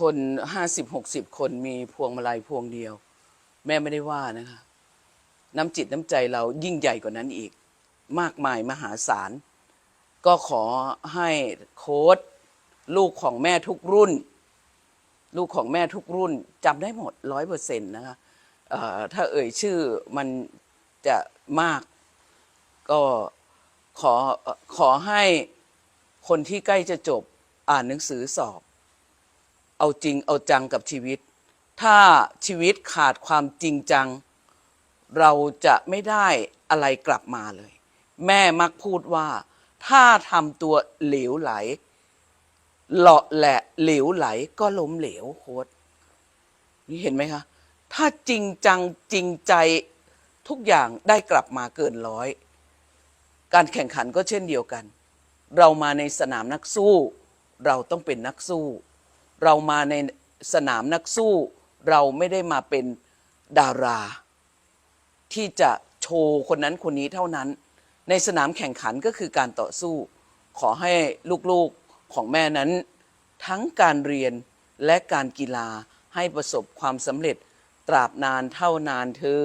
คนห้าสิบหกสิบคนมีพวงมาลัยพวงเดียว แม่ไม่ได้ว่านะคะ น้ำจิตน้ำใจเรายิ่งใหญ่กว่านั้นอีก มากมายมหาศาล ก็ขอให้โค้ดลูกของแม่ทุกรุ่น ลูกของแม่ทุกรุ่นจำได้หมดร้อยเปอร์เซ็นต์นะคะถ้าเอ่ยชื่อมันจะมาก ก็ขอขอให้คนที่ใกล้จะจบอ่านหนังสือสอบ เอาจริงเอาจังกับชีวิต ถ้าชีวิตขาดความจริงจัง เราจะไม่ได้อะไรกลับมาเลย แม่มักพูดว่า ถ้าทำตัวเหลวไหลเลาะแหละเหลวไหลก็ล้มเหลวโค้ดนี่เห็นไหมคะ ถ้าจริงจังจริงใจทุกอย่างได้กลับมาเกินร้อย การแข่งขันก็เช่นเดียวกัน เรามาในสนามนักสู้ เราต้องเป็นนักสู้ เรามาในสนามนักสู้ เราไม่ได้มาเป็นดารา ที่จะโชว์คนนั้นคนนี้เท่านั้น ในสนามแข่งขันก็คือการต่อสู้ ขอให้ลูกๆของแม่นั้น ทั้งการเรียนและการกีฬาให้ประสบความสำเร็จตราบนานเท่านานเทิ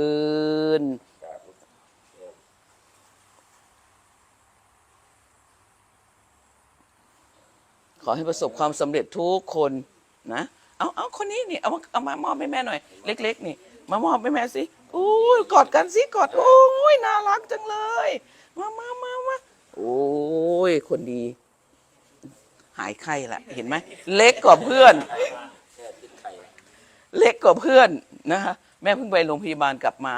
น ข อให้ประสบความสำเร็จทุกคนนะ เอาเอาคนนี้นี่เอามาเอามามอบให้แม่หน่อย เล็ก ๆ นี่ มามอบให้แม่สิโอ้กอดกันสิกอดโอ้ยน่ารักจังเลยมามามามาโอ้ยคนดี หายไข้ละเห็นไหมเล็กกว่าเพื่อน เล็กกว่าเพื่อนนะคะแม่เพิ่งไปโรงพยาบาลกลับมา